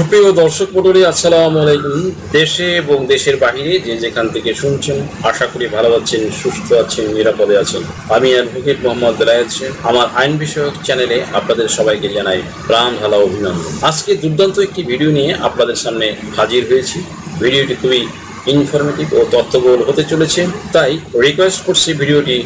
সুপ্রিয় দর্শক মন্ডলী আসসালাম আলাইকুম। দেশে এবং দেশের বাহিরে যে যেখান থেকে শুনছেন, আশা করি ভালো আছেন, সুস্থ আছেন, নিরাপদে আছেন। আমি অ্যাডভোকেট মোহাম্মদ শেখ। আমার আইন বিষয়ক চ্যানেলে আপনাদের সবাইকে জানাই প্রাণ ঢালা অভিনন্দন। আজকে দুর্দান্ত একটি ভিডিও নিয়ে আপনাদের সামনে হাজির হয়েছি। ভিডিওটি খুবই ইনফরমেটিভ ও তথ্যবহুল হতে চলেছে। তাই রিকোয়েস্ট করছি ভিডিওটি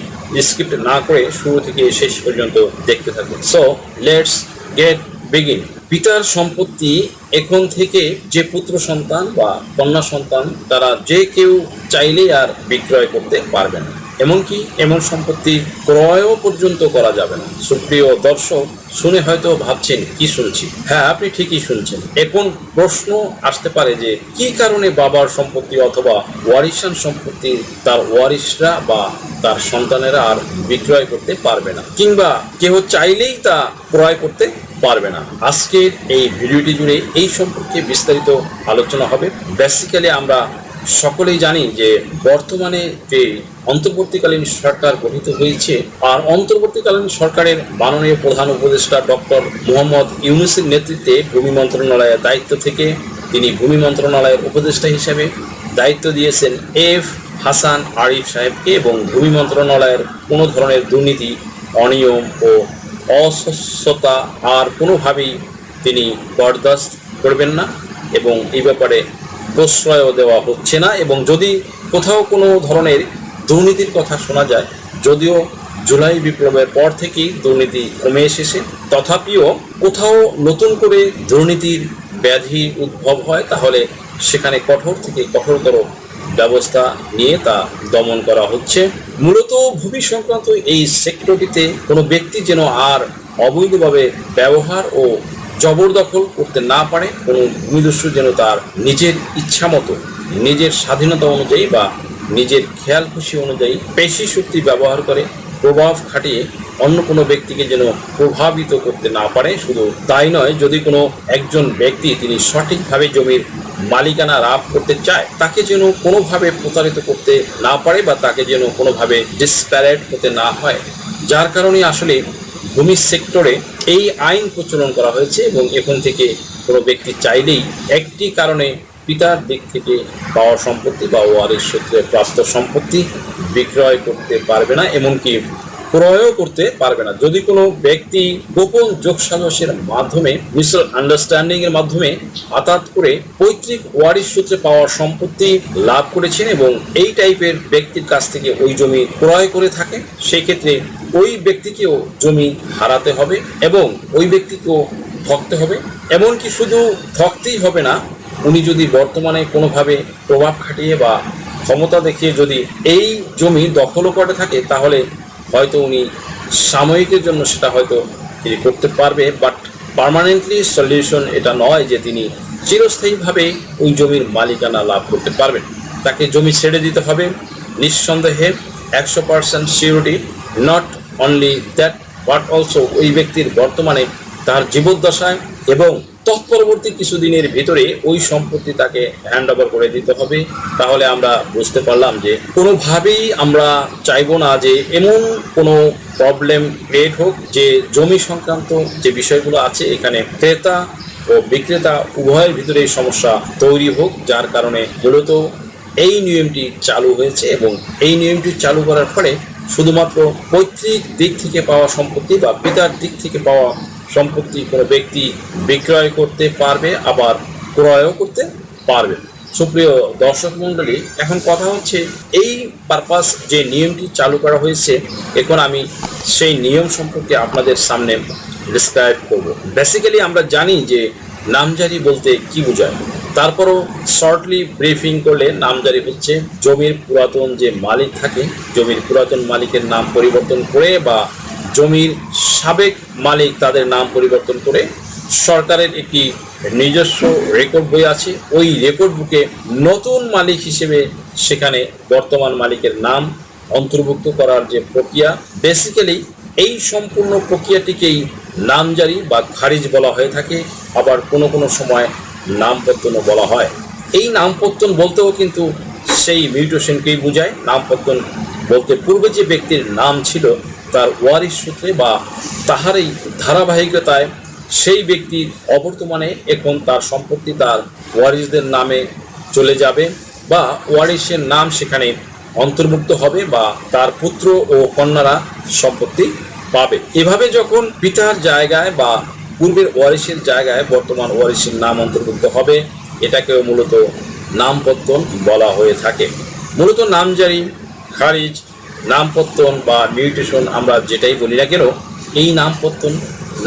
স্ক্রিপ্ট না করে শুরু থেকে শেষ পর্যন্ত দেখতে থাকুন। সো লেটস গেট বিগিন পিতার সম্পত্তি এখন থেকে যে পুত্র সন্তান বা কন্যা সন্তান, তারা যে কেউ চাইলেই আর বিক্রয় করতে পারবে না। এমনকি এমন সম্পত্তি ক্রয়ও পর্যন্ত করা যাবে না। সুপ্রিয় দর্শক, শুনে হয়তো ভাবছেন, কি শুনছি? হ্যাঁ আপনি ঠিকই শুনছেন। এখন প্রশ্ন আসতে পারে যে, কি কারণে বাবার সম্পত্তি অথবা ওয়ারিশান সম্পত্তি তার ওয়ারিশরা বা তার সন্তানেরা আর বিক্রয় করতে পারবে না? কিংবা কেহ চাইলেই তা ক্রয় করতে পারবে না। আজকের এই ভিডিওটি জুড়ে এই সম্পর্কে বিস্তারিত আলোচনা হবে। বেসিক্যালি আমরা সকলেই জানি যে বর্তমানে যে অন্তর্বর্তীকালীন সরকার গঠিত হয়েছে, আর অন্তর্বর্তীকালীন সরকারের মাননীয় প্রধান উপদেষ্টা ডক্টর মোহাম্মদ ইউনুসের নেতৃত্বে ভূমি মন্ত্রণালয়ের দায়িত্ব থেকে তিনি ভূমি মন্ত্রণালয়ের উপদেষ্টা হিসেবে দায়িত্ব দিয়েছেন এফ হাসান আরিফ সাহেবকে এবং ভূমি মন্ত্রণালয়ের কোনো ধরনের দুর্নীতি, অনিয়ম ও অস্বচ্ছতা আর কোনোভাবেই তিনি বরদাস্ত করবেন না এবং এই ব্যাপারে প্রশ্রয়ও দেওয়া হচ্ছে না এবং যদি কোথাও কোনো ধরনের দুর্নীতির কথা শোনা যায়, যদিও জুলাই বিপ্লবের পর থেকেই দুর্নীতি কমে এসেছে, তথাপিও কোথাও নতুন করে দুর্নীতির ব্যাধি উদ্ভব হয়, তাহলে সেখানে কঠোর থেকে কঠোরতর ব্যবস্থা নিয়ে তা দমন করা হচ্ছে। মূলত ভূমি সংক্রান্ত এই সেক্টরটিতে কোনো ব্যক্তি যেন আর অবৈধভাবে ব্যবহার ও জবরদখল করতে না পারে, কোনো ভূমিদস্যু যেন তার নিজের ইচ্ছা মতো, নিজের স্বাধীনতা অনুযায়ী বা নিজের খেয়াল খুশি অনুযায়ী পেশি শক্তি ব্যবহার করে প্রভাব খাটিয়ে অন্য কোনো ব্যক্তিকে যেন প্রভাবিত করতে না পারে, শুধু তাই নয়, যদি কোনো একজন ব্যক্তি তিনি সঠিকভাবে জমির মালিকানা লাভ করতে চায়, তাকে যেন কোনোভাবে প্রতারিত করতে না পারে বা তাকে যেন কোনোভাবে ডিসপ্যারেট হতে না হয়। যার কারণে আসলে ভূমি সেক্টরে এই আইন প্রচলন করা হয়েছে এবং এখন থেকে কোনো ব্যক্তি চাইলেই একটি কারণে পিতার দিক থেকে পাওয়া সম্পত্তি বা ওয়ারিশ সূত্রে প্রাপ্ত সম্পত্তি বিক্রয় করতে পারবে না, এমনকি ক্রয়ও করতে পারবে না। যদি কোনো ব্যক্তি গোপন যোগসাজসের মাধ্যমে মিশ্র আন্ডারস্ট্যান্ডিং এর মাধ্যমে আতাত করে পৈতৃক ওয়ারিশ সূত্রে পাওয়া সম্পত্তি লাভ করেছেন এবং এই টাইপের ব্যক্তির কাছ থেকে ওই জমি ক্রয় করে থাকে সেই ক্ষেত্রে ওই ব্যক্তিকেও জমি হারাতে হবে এবং ওই ব্যক্তিকেও ঠকতে হবে। এমনকি শুধু ঠকতেই হবে না, উনি যদি বর্তমানে কোনোভাবে প্রভাব খাটিয়ে বা ক্ষমতা দেখিয়ে যদি এই জমি দখলও করে থাকে, তাহলে হয়তো উনি সাময়িকের জন্য সেটা হয়তো তিনি করতে পারবে বাট পার্মানেন্টলি সলিউশন এটা নয় যে তিনি চিরস্থায়ীভাবে ওই জমির মালিকানা লাভ করতে পারবেন। তাকে জমি ছেড়ে দিতে হবে। নিঃসন্দেহে একশো percent surety not only that but also ওই ব্যক্তির বর্তমানে তার জীবদ্দশায় এবং তৎপরবর্তী কিছুদিনের ভিতরে ওই সম্পত্তি তাকে হ্যান্ড ওভার করে দিতে হবে। তাহলে আমরা বুঝতে পারলাম যে কোনোভাবেই আমরা চাইব না যে এমন কোনো প্রবলেম ক্রিয়েট হোক যে জমি সংক্রান্ত যে বিষয়গুলো আছে এখানে ক্রেতা ও বিক্রেতা উভয়ের ভিতরে সমস্যা তৈরি হোক, যার কারণে মূলত এই নিয়মটি চালু হয়েছে এবং এই নিয়মটি চালু করার ফলে শুধুমাত্র পৈতৃক দিক থেকে পাওয়া সম্পত্তি বা পিতার দিক থেকে পাওয়া সম্পত্তি কোনো ব্যক্তি বিক্রয় করতে পারবে, আবার ক্রয়ও করতে পারবে। সুপ্রিয় দর্শক মণ্ডলী, এখন কথা হচ্ছে এই পারপাস যে নিয়মটি চালু করা হয়েছে, এখন আমি সেই নিয়ম সম্পর্কে আপনাদের সামনে ডিসক্রাইব করব। বেসিক্যালি আমরা জানি যে নামজারি বলতে কি বোঝায়। তারপরও শর্টলি ব্রিফিং করলে নামজারি হচ্ছে জমির পুরাতন যে মালিক থাকে, জমির পুরাতন মালিকের নাম পরিবর্তন করে বা জমির সাবেক মালিক তাদের নাম পরিবর্তন করে সরকারের একটি নিজস্ব রেকর্ড বই আছে। ওই রেকর্ড বুকে নতুন মালিক হিসেবে সেখানে বর্তমান মালিকের নাম অন্তর্ভুক্ত করার যে প্রক্রিয়া বেসিক্যালি এই সম্পূর্ণ প্রক্রিয়াটিকেই নামজারি বা খারিজ বলা হয়ে থাকে। আবার কোনো কোনো সময় নামপত্তনও বলা হয়। এই নামপত্তন বলতেও কিন্তু সেই মিউটেশনকেই বোঝায়। নামপত্তন বলতে পূর্বে যে ব্যক্তির নাম ছিল তার ওয়ারিশ সূত্রে বা তাহারই ধারাবাহিকতায় সেই ব্যক্তির অবর্তমানে এখন তার সম্পত্তি তার ওয়ারিসদের নামে চলে যাবে বা ওয়ারিসের নাম সেখানে অন্তর্ভুক্ত হবে বা তার পুত্র ও কন্যারা সম্পত্তি পাবে। এভাবে যখন পিতার জায়গায় বা পূর্বের ওয়ারিসের জায়গায় বর্তমান ওয়ারিসের নাম অন্তর্ভুক্ত হবে, এটাকেও মূলত নামপত্তন বলা হয়ে থাকে। মূলত নামজারি, খারিজ নামপত্তন বা মিউটেশন আমরা যেটাই বলি না কেন, এই নামপত্তন,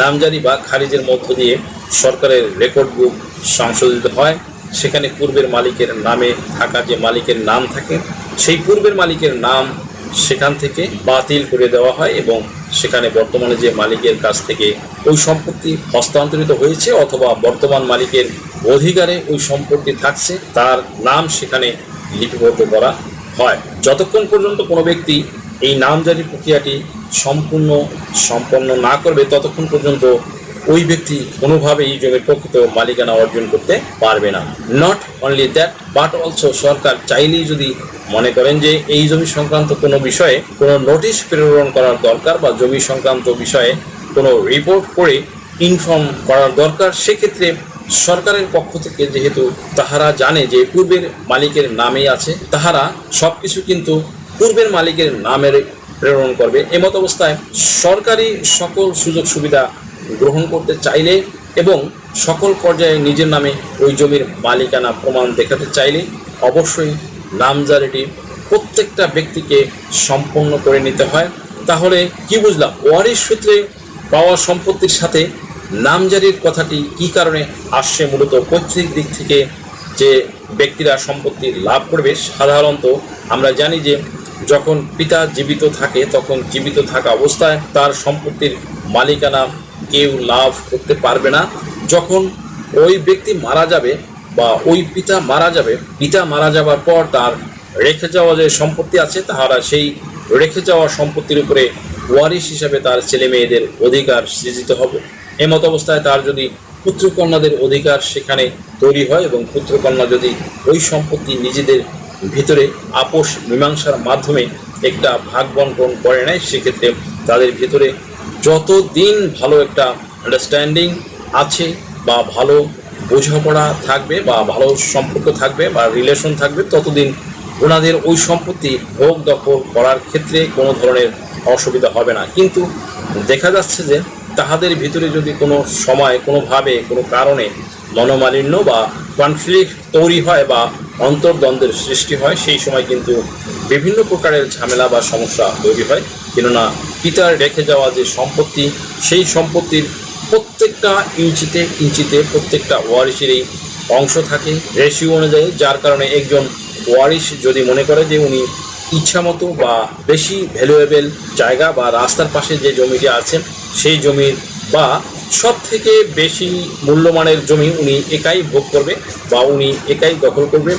নামজারি বা খারিজের মধ্য দিয়ে সরকারের রেকর্ড বুক সংশোধিত হয়। সেখানে পূর্বের মালিকের নামে থাকা যে মালিকের নাম থাকে, সেই পূর্বের মালিকের নাম সেখান থেকে বাতিল করে দেওয়া হয় এবং সেখানে বর্তমানে যে মালিকের কাছ থেকে ওই সম্পত্তি হস্তান্তরিত হয়েছে অথবা বর্তমান মালিকের অধিকারে ওই সম্পত্তি থাকছে, তার নাম সেখানে লিপিবদ্ধ করা হয়। যতক্ষণ পর্যন্ত কোনো ব্যক্তি এই নামজারি প্রক্রিয়াটি সম্পূর্ণ সম্পন্ন না করবে, ততক্ষণ পর্যন্ত ওই ব্যক্তি কোনোভাবেই জমির প্রকৃত মালিকানা অর্জন করতে পারবে না। Not only that but also সরকার চাইলেই যদি মনে করেন যে এই জমি সংক্রান্ত কোনো বিষয়ে কোনো নোটিশ প্রেরণ করার দরকার বা জমি সংক্রান্ত বিষয়ে কোনো রিপোর্ট করে ইনফর্ম করার দরকার, সেক্ষেত্রে সরকারের পক্ষ থেকে যেহেতু তাহারা জানে যে পূর্বের মালিকের নামেই আছে, তাহারা সবকিছু কিন্তু পূর্বের মালিকের নামের প্রেরণ করবে। এমত অবস্থায় সরকারি সকল সুযোগ সুবিধা গ্রহণ করতে চাইলে এবং সকল পর্যায়ে নিজের নামে ওই জমির মালিকানা প্রমাণ দেখাতে চাইলে অবশ্যই নামজারিটি প্রত্যেকটা ব্যক্তিকে সম্পন্ন করে নিতে হয়। তাহলে কি বুঝলাম? ওয়ারিশ সূত্রে পাওয়া সম্পত্তির সাথে নামজারির কথাটি কি কারণে আসছে মূলত? পৈতৃক দিক থেকে যে ব্যক্তিরা সম্পত্তি লাভ করবে, সাধারণত আমরা জানি যে যখন পিতা জীবিত থাকে, তখন জীবিত থাকা অবস্থায় তার সম্পত্তির মালিকানা কেউ লাভ করতে পারবে না। যখন ওই ব্যক্তি মারা যাবে বা ওই পিতা মারা যাবে, পিতা মারা যাবার পর তার রেখে যাওয়া যে সম্পত্তি আছে, তাহারা সেই রেখে যাওয়া সম্পত্তির উপরে ওয়ারিশ হিসাবে তার ছেলে মেয়েদের অধিকার সৃজিত হবে। এমত অবস্থায় তার যদি পুত্রকন্যাদের অধিকার সেখানে তৈরি হয় এবং পুত্রকন্যা যদি ওই সম্পত্তি নিজেদের ভিতরে আপোষ মীমাংসার মাধ্যমে একটা ভাগ বন্টন করে নেয়, সেক্ষেত্রে তাদের ভিতরে যতদিন ভালো একটা আন্ডারস্ট্যান্ডিং আছে বা ভালো বোঝাপড়া থাকবে বা ভালো সম্পর্ক থাকবে বা রিলেশন থাকবে, ততদিন ওনাদের ওই সম্পত্তি ভোগ দখল করার ক্ষেত্রে কোনো ধরনের অসুবিধা হবে না। কিন্তু দেখা যাচ্ছে যে তাহাদের ভিতরে যদি কোনো সময়, কোনোভাবে, কোনো কারণে মনোমালিন্য বা কনফ্লিক্ট তৈরি হয় বা অন্তর্দ্বন্দ্বের সৃষ্টি হয়, সেই সময় কিন্তু বিভিন্ন প্রকারের ঝামেলা বা সমস্যা তৈরি হয়। কেননা পিতার রেখে যাওয়া যে সম্পত্তি, সেই সম্পত্তির প্রত্যেকটা ইঞ্চিতে ইঞ্চিতে প্রত্যেকটা ওয়ারিশেরই অংশ থাকে রেশিও অনুযায়ী, যার কারণে একজন ওয়ারিশ যদি মনে করে যে উনি ইচ্ছামতো বা বেশি ভ্যালুয়েবল জায়গা বা রাস্তার পাশে যে জমিটি আছে সেই জমির বা সব থেকে বেশি মূল্যমানের জমি উনি একাই ভোগ করবে বা উনি একাই দখল করবে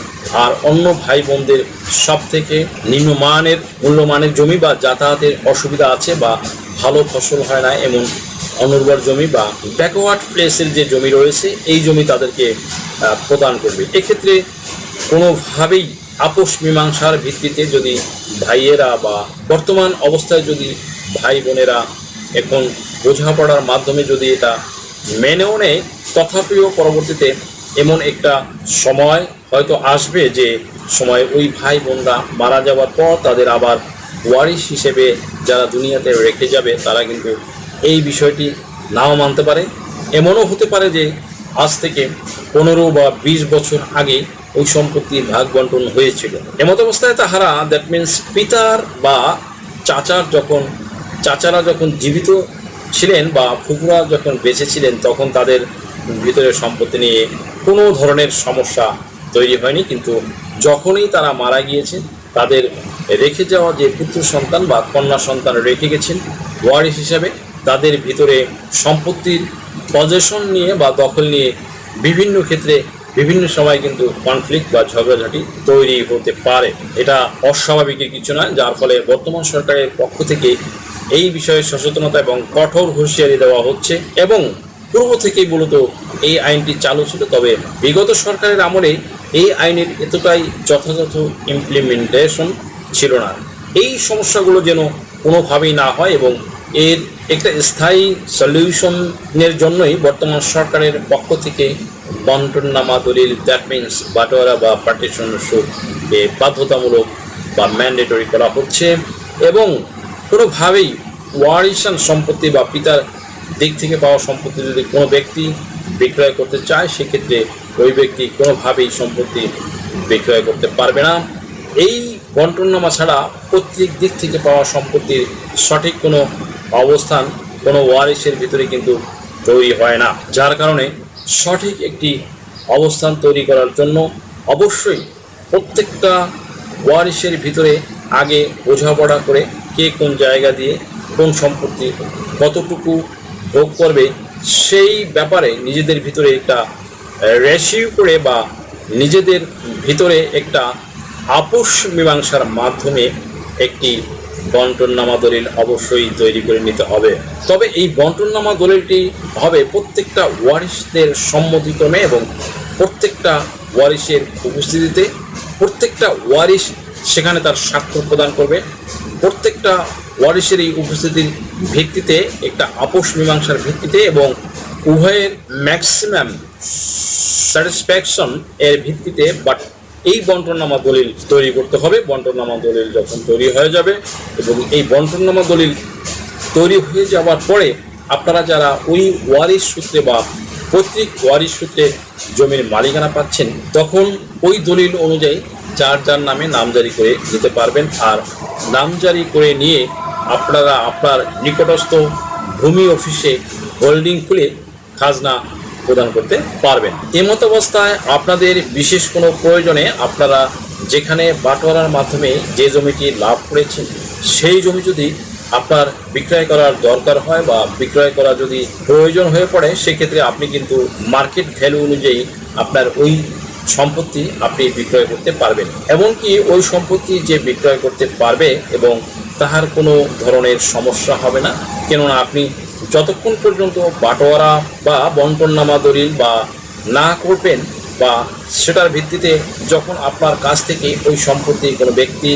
আর অন্য ভাই বোনদের সব থেকে নিম্নমানের, মূল্যমানের জমি বা যাতায়াতের অসুবিধা আছে বা ভালো ফসল হয় না এমন অনুর্বর জমি বা ব্যাকওয়ার্ড প্লেসের যে জমি রয়েছে, এই জমি তাদেরকে প্রদান করবে। এক্ষেত্রে কোনোভাবেই আপোষ মীমাংসার ভিত্তিতে যদি ভাইয়েরা বা বর্তমান অবস্থায় যদি ভাই বোনেরা এখন বোঝাপড়ার মাধ্যমে যদি এটা মেনেও নেয়, তথাপিও পরবর্তীতে এমন একটা সময় হয়তো আসবে যে সময় ওই ভাই বোনরা মারা যাওয়ার পর তাদের আবার ওয়ারিশ হিসেবে যারা দুনিয়াতে রেখে যাবে, তারা কিন্তু এই বিষয়টি নাও মানতে পারে। এমনও হতে পারে যে আজ থেকে পনেরো বা বিশ বছর আগে ওই সম্পত্তির ভাগ বন্টন হয়েছিল। এমত অবস্থায় তাহারা দ্যাট মিন্স পিতার বা চাচার যখন, চাচারা যখন জীবিত ছিলেন বা ফুফুরা যখন বেঁচে ছিলেন, তখন তাদের ভিতরে সম্পত্তি নিয়ে কোনো ধরনের সমস্যা তৈরি হয়নি। কিন্তু যখনই তারা মারা গিয়েছেন তাদের রেখে যাওয়া যে পুত্র সন্তান বা কন্যা সন্তান রেখে গেছেন ওয়ারিস হিসাবে তাদের ভিতরে সম্পত্তির পজেশন নিয়ে বা দখল নিয়ে বিভিন্ন ক্ষেত্রে বিভিন্ন সময় কিন্তু কনফ্লিক্ট বা ঝগড়াঝাটি তৈরি হতে পারে। এটা অস্বাভাবিকের কিছু নয়, যার ফলে বর্তমান সরকারের পক্ষ থেকে এই বিষয়ে সচেতনতা এবং কঠোর হুঁশিয়ারি দেওয়া হচ্ছে এবং পূর্ব থেকেই মূলত এই আইনটি চালু ছিল। তবে বিগত সরকারের আমলে এই আইনের এতটাই যথাযথ ইমপ্লিমেন্টেশন ছিল না। এই সমস্যাগুলো যেন কোনোভাবেই না হয় এবং এর একটা স্থায়ী সলিউশনের জন্যই বর্তমান সরকারের পক্ষ থেকে বন্টননামা দলিল দ্যাট মিনস বাটোয়ারা বা পার্টিশন সুদকে বাধ্যতামূলক বা ম্যান্ডেটরি করা হচ্ছে এবং কোনোভাবেই ওয়ারিশান সম্পত্তি বা পিতার দিক থেকে পাওয়া সম্পত্তি যদি কোনো ব্যক্তি বিক্রয় করতে চায়, সেক্ষেত্রে ওই ব্যক্তি কোনোভাবেই সম্পত্তি বিক্রয় করতে পারবে না। এই বন্টননামা ছাড়া প্রত্যেক দিক থেকে পাওয়া সম্পত্তির সঠিক কোনো অবস্থান, কোনো ওয়ারিশের ভিতরে কিন্তু তৈরি হয় না। যার কারণে সঠিক একটি অবস্থান তৈরি করার জন্য অবশ্যই প্রত্যেকটা ওয়ারিশের ভিতরে আগে বোঝাপড়া করে কে কোন জায়গা দিয়ে কোন সম্পত্তি কতটুকু ভোগ করবে, সেই ব্যাপারে নিজেদের ভিতরে একটা রেশিও করে বা নিজেদের ভিতরে একটা আপোষ মীমাংসার মাধ্যমে একটি বন্টননামা দলিল অবশ্যই তৈরি করে নিতে হবে। তবে এই বন্টননামা দলিলটি হবে প্রত্যেকটা ওয়ারিশদের সম্মতিক্রমে এবং প্রত্যেকটা ওয়ারিশের উপস্থিতিতে। প্রত্যেকটা ওয়ারিশ সেখানে তার স্বাক্ষর প্রদান করবে। প্রত্যেকটা ওয়ারিশের এই উপস্থিতির ভিত্তিতে, একটা আপোষ মীমাংসার ভিত্তিতে এবং উভয়ের ম্যাক্সিমাম স্যাটিসফ্যাকশন এর ভিত্তিতে বাট এই বন্টননামা দলিল তৈরি করতে হবে। বন্টননামা দলিল যখন তৈরি হয়ে যাবে এবং এই বন্টননামা দলিল তৈরি হয়ে যাওয়ার পরে আপনারা যারা ওই ওয়ারিশ সূত্রে বা পৈতৃক ওয়ারিশ সূত্রে জমির মালিকানা পাচ্ছেন, তখন ওই দলিল অনুযায়ী যার যার নামে নামজারি করে দিতে পারবেন আর নামজারি করে নিয়ে আপনারা আপনার নিকটস্থ ভূমি অফিসে হোল্ডিং খুলে খাজনা প্রদান করতে পারবেন। এমত অবস্থায় আপনাদের বিশেষ কোনো প্রয়োজনে আপনারা যেখানে বাটোয়ারার মাধ্যমে যে জমিটি লাভ করেছেন, সেই জমি যদি আপনার বিক্রয় করার দরকার হয় বা বিক্রয় করা যদি প্রয়োজন হয়ে পড়ে, সেক্ষেত্রে আপনি কিন্তু মার্কেট ভ্যালু অনুযায়ী আপনার ওই সম্পত্তি আপনি বিক্রয় করতে পারবেন। এমনকি ওই সম্পত্তি যে বিক্রয় করতে পারবে এবং তাহার কোনো ধরনের সমস্যা হবে না। কেননা আপনি যতক্ষণ পর্যন্ত বাটোয়ারা বা বন্টননামা দলিল বা না করবেন বা সেটার ভিত্তিতে যখন আপনার কাছ থেকে ওই সম্পত্তি কোনো ব্যক্তি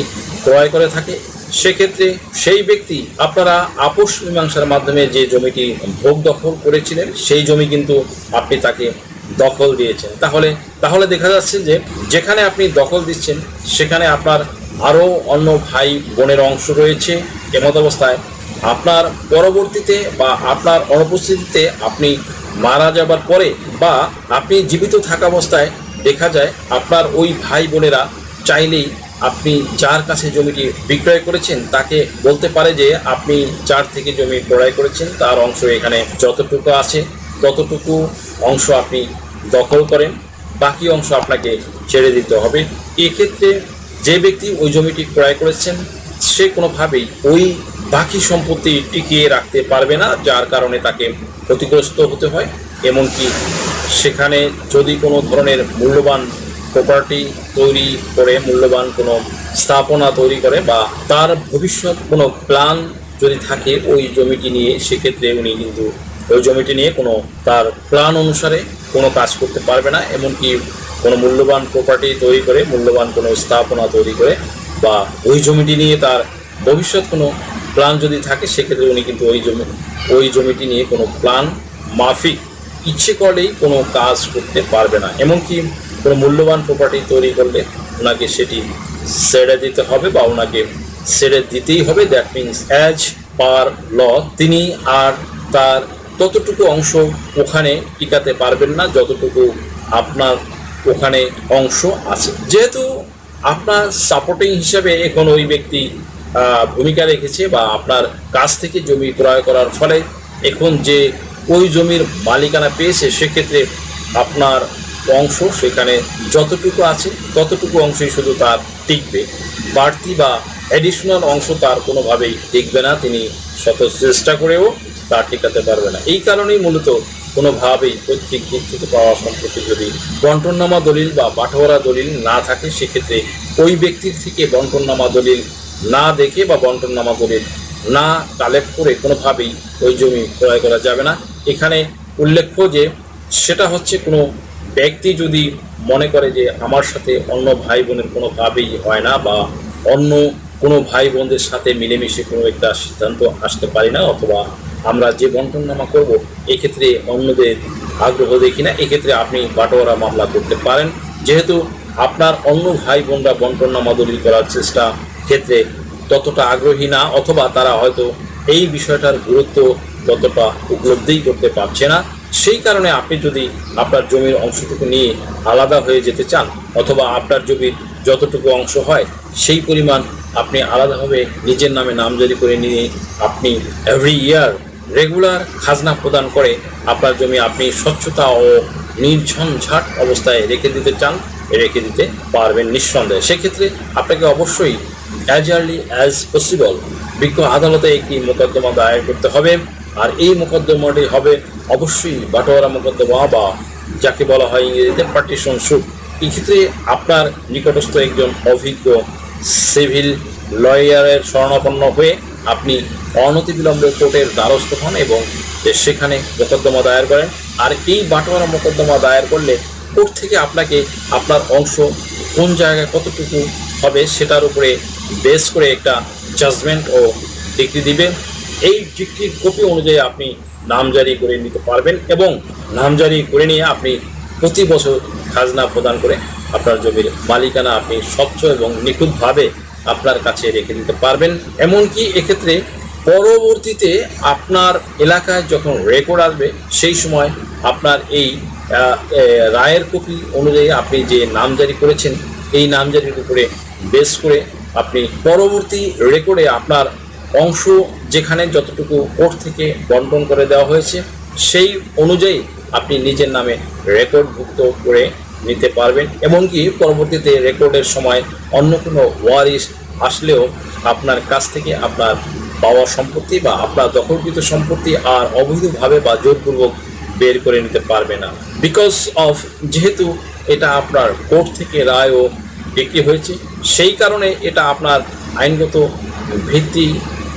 ক্রয় করে থাকে, সেক্ষেত্রে সেই ব্যক্তি আপনারা আপোষ মীমাংসার মাধ্যমে যে জমিটি ভোগ দখল করেছিলেন, সেই জমি কিন্তু আপনি তাকে দখল দিয়েছেন। তাহলে তাহলে দেখা যাচ্ছে যে যেখানে আপনি দখল দিচ্ছেন, সেখানে আপনার আরও অন্য ভাই বোনের অংশ রয়েছে। এমত অবস্থায় আপনার পরবর্তীতে বা আপনার অনুপস্থিতিতে আপনি মারা যাবার পরে বা আপনি জীবিত থাকা অবস্থায় দেখা যায় আপনার ওই ভাই বোনেরা চাইলেই আপনি যার কাছে জমিটি বিক্রয় করেছেন তাকে বলতে পারে যে আপনি যার থেকে জমি ক্রয় করেছেন তার অংশ এখানে যতটুকু আছে, ততটুকু অংশ আপনি দখল করেন, বাকি অংশ আপনাকে ছেড়ে দিতে হবে। এক্ষেত্রে যে ব্যক্তি ওই জমিটি ক্রয় করেছেন, সে কোনোভাবেই ওই বাকি সম্পত্তি টিকিয়ে রাখতে পারবে না, যার কারণে তাকে ক্ষতিগ্রস্ত হতে হয়। এমনকি সেখানে যদি কোনো ধরনের মূল্যবান প্রপার্টি তৈরি করে, মূল্যবান কোনো স্থাপনা তৈরি করে বা তার ভবিষ্যৎ কোনো প্ল্যান যদি থাকে ওই জমিটি নিয়ে, সেক্ষেত্রে উনি কিন্তু ওই জমিটি নিয়ে কোনো তার প্ল্যান অনুসারে কোনো কাজ করতে পারবে না। এমনকি কোনো মূল্যবান প্রপার্টি তৈরি করে, মূল্যবান কোনো স্থাপনা তৈরি করে বা ওই জমিটি নিয়ে তার ভবিষ্যৎ কোনো প্ল্যান যদি থাকে, সেক্ষেত্রে উনি কিন্তু ওই জমি, ওই জমিটি নিয়ে কোনো প্ল্যান মাফিক ইচ্ছে করলেই কোনো কাজ করতে পারবে না। এমনকি কোনো মূল্যবান প্রপার্টি তৈরি করলে ওনাকে সেটি ছেড়ে দিতে হবে বা ওনাকে ছেড়ে দিতেই হবে। That means as per law তিনি আর তার ততটুকু অংশ ওখানে টিকাতে পারবেন না, যতটুকু আপনার ওখানে অংশ আছে। যেহেতু আপনার সাপোর্টিং হিসাবে এখন ওই ব্যক্তি ভূমিকা রেখেছে বা আপনার কাছ থেকে জমি ক্রয় করার ফলে এখন যে ওই জমির মালিকানা পেয়েছে, সেক্ষেত্রে আপনার অংশ সেখানে যতটুকু আছে, ততটুকু অংশই শুধু তার টিকবে। বাড়তি বা অ্যাডিশনাল অংশ তার কোনোভাবেই টিকবে না, তিনি শত চেষ্টা করেও তা টিকাতে পারবে না। এই কারণেই মূলত কোনোভাবেই পৈতৃক দিক থেকে পাওয়া সম্পত্তি যদি বন্টননামা দলিল বা বাটোয়ারা দলিল না থাকে, সেক্ষেত্রে ওই ব্যক্তির থেকে বন্টননামা দলিল না দেখে বা বন্টননামা করে না কালেক্ট করে কোনোভাবেই ওই জমি ক্রয় করা যাবে না। এখানে উল্লেখ্য যে, সেটা হচ্ছে কোনো ব্যক্তি যদি মনে করে যে আমার সাথে অন্য ভাই বোনের কোনোভাবেই হয় না বা অন্য কোনো ভাই বোনদের সাথে মিলেমিশে কোনো একটা সিদ্ধান্ত আসতে পারি না অথবা আমরা যে বন্টননামা করব, এক্ষেত্রে অন্যদের আগ্রহ দেখি না। এক্ষেত্রে আপনি বাটোয়ারা মামলা করতে পারেন। যেহেতু আপনার অন্য ভাই বোনরা বন্টননামা দলিল করার চেষ্টা ক্ষেত্রে ততটা আগ্রহী না, অথবা তারা হয়তো এই বিষয়টার গুরুত্ব ততটা উপলব্ধিই করতে পারছে না। সেই কারণে আপনি যদি আপনার জমির অংশটুকু নিয়ে আলাদা হয়ে যেতে চান, অথবা আপনার জমির যতটুকু অংশ হয়, সেই পরিমাণ আপনি আলাদাভাবে নিজের নামে নামজারি করে নিয়ে আপনি এভরি ইয়ার রেগুলার খাজনা প্রদান করে আপনার জমি আপনি স্বচ্ছতা ও নির্ঝঞ্ঝাট অবস্থায় রেখে দিতে চান। রেখে দিতে পারবেন নিঃসন্দেহে। সেক্ষেত্রে আপনাকে অবশ্যই অ্যাজ আর্লি অ্যাজ পসিবল বিজ্ঞ আদালতে একটি মোকদ্দমা দায়ের করতে হবে। আর এই মোকদ্দমাটি হবে অবশ্যই বাটোয়ারা মোকদ্দমা বা যাকে বলা হয় ইংরেজিতে পার্টিশন সুট এক্ষেত্রে আপনার নিকটস্থ একজন অভিজ্ঞ সিভিল লয়ারের শরণাপন্ন হয়ে আপনি অনতিবিলম্বে কোর্টের দ্বারস্থ হন এবং সেখানে মোকদ্দমা দায়ের করেন। আর এই বাটোয়ারা মোকদ্দমা দায়ের করলে কোর্ট থেকে আপনাকে আপনার অংশ কোন জায়গায় কতটুকু হবে সেটার উপরে বেস করে একটা জাজমেন্ট ও ডিগ্রি দিবে এই ডিগ্রির কপি অনুযায়ী আপনি নাম নামজারি করে নিতে পারবেন এবং নাম নামজারি করে নিয়ে আপনি প্রতি বছর খাজনা প্রদান করে আপনার জমির মালিকানা আপনি স্বচ্ছ এবং নিখুঁতভাবে আপনার কাছে রেখে দিতে পারবেন। এমনকি এক্ষেত্রে পরবর্তীতে আপনার এলাকায় যখন রেকর্ড আসবে, সেই সময় আপনার এই রায়ের কপি অনুযায়ী আপনি যে নামজারি করেছেন, এই নামজারির উপরে বেস করে আপনি পরবর্তী রেকর্ডে আপনার অংশ যেখানে যতটুকু কোর্ট থেকে বন্টন করে দেওয়া হয়েছে, সেই অনুযায়ী আপনি নিজের নামে রেকর্ডভুক্ত করে নিতে পারবেন। এমনকি পরবর্তীতে রেকর্ডের সময় অন্য কোনো ওয়ারিশ আসলেও আপনার কাছ থেকে আপনার পাওয়া সম্পত্তি বা আপনার দখলকৃত সম্পত্তি আর অবৈধভাবে বা জোরপূর্বক বের করে নিতে পারবে না। বিকজ অফ যেহেতু এটা আপনার কোর্ট থেকে রায় ও বিক্রি হয়েছে, সেই কারণে এটা আপনার আইনগত ভিত্তি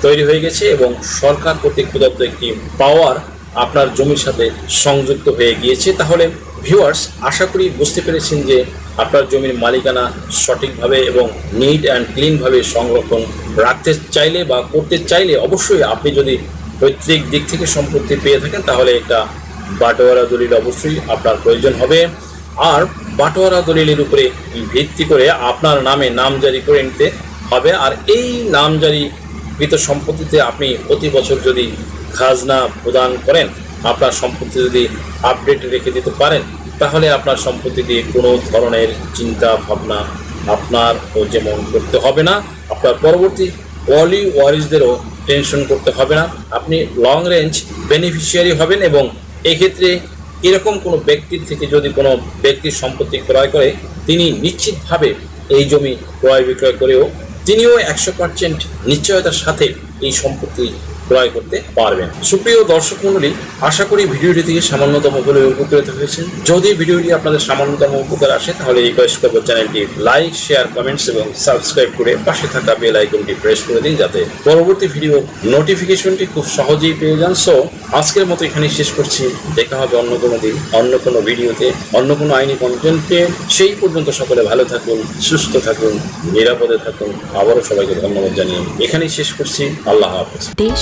তৈরি হয়ে গেছে এবং সরকার কর্তৃক প্রদত্ত একটি পাওয়ার আপনার জমির সাথে সংযুক্ত হয়ে গিয়েছে। তাহলে ভিউয়ার্স আশা করি বুঝতে পেরেছেন যে আপনার জমির মালিকানা সঠিকভাবে এবং নিট অ্যান্ড ক্লিনভাবে সংরক্ষণ রাখতে চাইলে বা করতে চাইলে অবশ্যই আপনি যদি পৈতৃক দিক থেকে সম্পত্তি পেয়ে থাকেন, তাহলে একটা বাটোয়ারা দলিল অবশ্যই আপনার প্রয়োজন হবে। আর বাটোয়ারা দলিলের উপরে ভিত্তি করে আপনার নামে নামজারি করে নিতে হবে। আর এই নামজারিকৃত সম্পত্তিতে আপনি প্রতি বছর যদি খাজনা প্রদান করেন, আপনার সম্পত্তি যদি আপডেট রেখে দিতে পারেন, তাহলে আপনার সম্পত্তি দিয়ে কোনো ধরনের চিন্তা ভাবনা আপনার যেমন করতে হবে না। আপনার পরবর্তী ওয়ালি ওয়ারিসদেরও টেনশন করতে হবে না। আপনি লং রেঞ্জ বেনিফিশিয়ারি হবেন এবং এক্ষেত্রে এরকম কোনো ব্যক্তির থেকে যদি কোনো ব্যক্তির সম্পত্তি ক্রয় করে, তিনি নিশ্চিতভাবে এই জমি ক্রয় বিক্রয় করেও তিনিও একশো পার্সেন্ট নিশ্চয়তার সাথে এই সম্পত্তি ক্রয় করতে পারবেন। সুপ্রিয় দর্শক মণ্ডলী, আশা করি ভিডিওটি থেকে সামান্যতম হলে উপকৃত হয়েছেন। যদি ভিডিওটি আপনাদের সামান্যতম উপকার আসে, তাহলে রিকোয়েস্ট করব চ্যানেলটি লাইক শেয়ার কমেন্টস এবং সাবস্ক্রাইব করে পাশে থাকা বেল আইকনটি প্রেস করে দিন যাতে পরবর্তী ভিডিও নোটিফিকেশনটি খুব সহজেই পেয়ে যান। সো আজকের মতো এখানেই শেষ করছি। দেখা হবে অন্য কোনো দিন, অন্য কোনো ভিডিওতে, অন্য কোনো আইনি কন্টেন্টে সেই পর্যন্ত সকলে ভালো থাকুন, সুস্থ থাকুন, নিরাপদে থাকুন। আবারও সবাইকে ধন্যবাদ জানিয়ে এখানেই শেষ করছি। আল্লাহ হাফেজ। দেশ